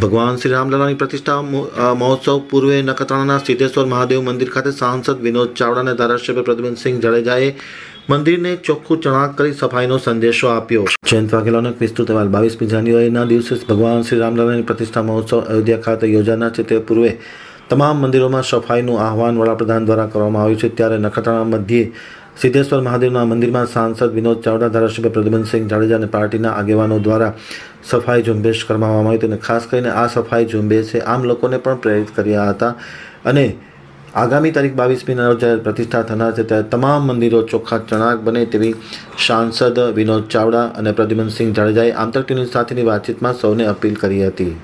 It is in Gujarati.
ભગવાન શ્રી રામલલાની પ્રતિષ્ઠા મહોત્સવ પૂર્વે નખત્રાણાના સિદ્ધેશ્વર મહાદેવ મંદિર ખાતે સાંસદ વિનોદ ચાવડા અને ધારાસભ્ય પ્રદ્યુમનસિંહ જાડેજાએ મંદિરને ચોખ્ખું ચણાક કરી સફાઈનો સંદેશો આપ્યો. જયંત વાઘેલાનો એક વિસ્તૃત અહેવાલ. બાવીસમી જાન્યુઆરીના દિવસે ભગવાન શ્રી રામલલાની પ્રતિષ્ઠા મહોત્સવ અયોધ્યા ખાતે યોજાનાર છે. તે પૂર્વે તમામ મંદિરોમાં સફાઈનું આહવાન વડાપ્રધાન દ્વારા કરવામાં આવ્યું છે. ત્યારે નખત્રાણા મધ્યે સિદ્ધેશ્વર મહાદેવના મંદિરમાં સાંસદ વિનોદ ચાવડા, ધારાસભ્ય પ્રદ્યુમનસિંહ જાડેજા અને પાર્ટીના આગેવાનો દ્વારા સફાઈ ઝુંબેશ કરવામાં આવી હતી અને ખાસ કરીને આ સફાઈ ઝુંબેશે આમ લોકોને પણ પ્રેરિત કર્યા હતા. અને આગામી તારીખ બાવીસમીના રોજ પ્રતિષ્ઠા થનાર છે, ત્યારે તમામ મંદિરો ચોખ્ખા ચણાક બને તેવી સાંસદ વિનોદ ચાવડા અને પ્રદ્યુમનસિંહ જાડેજાએ આંતર સાથેની વાતચીતમાં સૌને અપીલ કરી હતી.